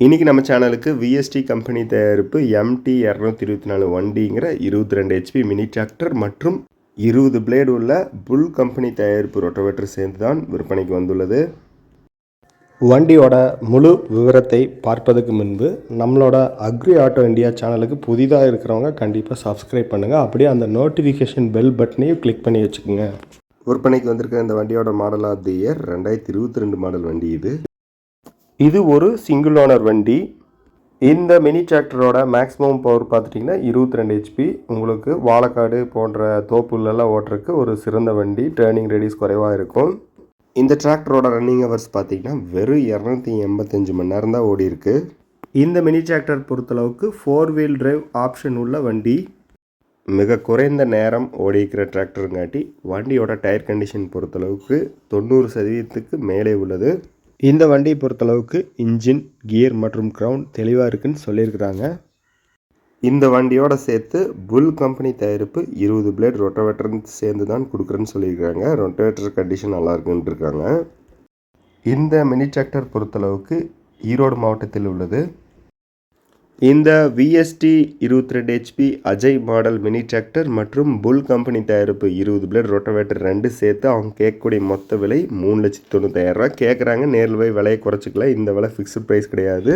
இன்றைக்கி நம்ம சேனலுக்கு விஎஸ்டி கம்பெனி தயாரிப்பு எம்டி இரநூத்தி இருபத்தி நாலு வண்டிங்கிற இருபத்தி ரெண்டு ஹெச்பி மினி டிராக்டர் மற்றும் இருபது பிளேடு உள்ள புல் கம்பெனி தயாரிப்பு ரொட்டோவேட்டர் சேர்ந்து தான் விற்பனைக்கு வந்துள்ளது. வண்டியோட முழு விவரத்தை பார்ப்பதற்கு முன்பு நம்மளோட அக்ரி ஆட்டோ இந்தியா சேனலுக்கு புதிதாக இருக்கிறவங்க கண்டிப்பாக சப்ஸ்கிரைப் பண்ணுங்கள் அப்படியே அந்த நோட்டிஃபிகேஷன் பெல் பட்டனையும் கிளிக் பண்ணி வச்சுக்கோங்க. விற்பனைக்கு வந்திருக்க இந்த வண்டியோட மாடல் ஆஃப் தி இயர் ரெண்டாயிரத்தி இருபத்தி ரெண்டு மாடல் வண்டி இது. இது ஒரு சிங்கிள் ஓனர் வண்டி. இந்த மினி டிராக்டரோட மேக்ஸிமம் பவர் பார்த்துட்டிங்கன்னா இருபத்தி ரெண்டு ஹெச்பி உங்களுக்கு வாழைக்காடு போன்ற தோப்புலெல்லாம் ஓட்டுறதுக்கு ஒரு சிறந்த வண்டி. டேர்னிங் ரேடியஸ் குறைவாக இருக்கும். இந்த டிராக்டரோட ரன்னிங் ஹவர்ஸ் பார்த்தீங்கன்னா வெறும் இரநூத்தி எண்பத்தஞ்சு மணி நேரம் தான் ஓடி இருக்கு. இந்த மினி டிராக்டர் பொறுத்தளவுக்கு ஃபோர் வீல் டிரைவ் ஆப்ஷன் உள்ள வண்டி. மிக குறைந்த நேரம் ஓடிக்கிற டிராக்டருங்காட்டி வண்டியோட டயர் கண்டிஷன் பொறுத்தளவுக்கு தொண்ணூறு சதவீதத்துக்கு மேலே உள்ளது. இந்த வண்டியை பொறுத்தளவுக்கு இன்ஜின் கியர் மற்றும் க்ரௌண்ட் தெளிவாக இருக்குன்னு சொல்லியிருக்கிறாங்க. இந்த வண்டியோட சேர்த்து புல் கம்பெனி தயாரிப்பு இருபது பிளேட் ரொட்டவேட்டர் சேர்ந்து தான் கொடுக்குறேன்னு சொல்லியிருக்காங்க. ரொட்டவேட்டர் கண்டிஷன் நல்லா இருக்குன்னு இருக்காங்க. இந்த மினி டிராக்டர் பொறுத்தளவுக்கு ஈரோடு மாவட்டத்தில் உள்ளது. இந்த விஎஸ்டி இருபத்தி ரெண்டு HP Ajay model mini tractor மற்றும் புல் கம்பெனி தயாரிப்பு இருபது பிளேட் ரொட்டவேட்டர் ரெண்டு சேர்த்து அவங்க கேட்கக்கூடிய மொத்த விலை மூணு லட்சத்தி தொண்ணூத்தாயிரரூவா கேட்குறாங்க நேரில் போய் விலையை குறைச்சிக்கலாம் இந்த விலை ஃபிக்ஸ்டு ப்ரைஸ் கிடையாது.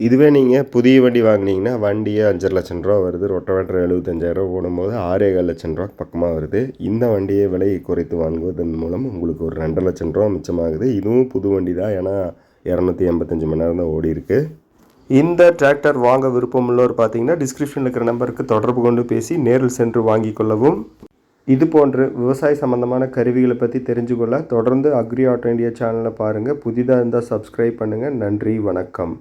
இதுவே நீங்கள் புதிய வண்டி வாங்கினீங்கன்னா வண்டியே அஞ்சரை லட்சம் ரூபா வருது. ரொட்டவேட்டர் எழுபத்தஞ்சாயிரம் ஓடும்போது ஆறேகால் ஏழு லட்சம் ரூபா பக்கமாக வருது. இந்த வண்டியை விலை குறைத்து வாங்குவதன் மூலம் உங்களுக்கு ஒரு ரெண்டு லட்சம் ரூபா மிச்சமாகுது. இதுவும் புது வண்டி தான் ஏன்னா இரநூத்தி எண்பத்தஞ்சு மணி நேரம் தான் ஓடி இருக்குது இந்த டிராக்டர் வாங்க விருப்பமுள்ளவர் பார்த்தீங்கன்னா டிஸ்கிரிப்ஷனில் இருக்கிற நம்பருக்கு தொடர்பு கொண்டு பேசி நேரில் சென்று வாங்கிக் கொள்ளவும். இது போன்று விவசாய சம்பந்தமான கருவிகளை பற்றி தெரிஞ்சுக்கொள்ள தொடர்ந்து அக்ரி ஆட்டோ இண்டியா சேனலை பாருங்கள் புதிதாக இருந்தால் சப்ஸ்கிரைப் பண்ணுங்கள் நன்றி வணக்கம்.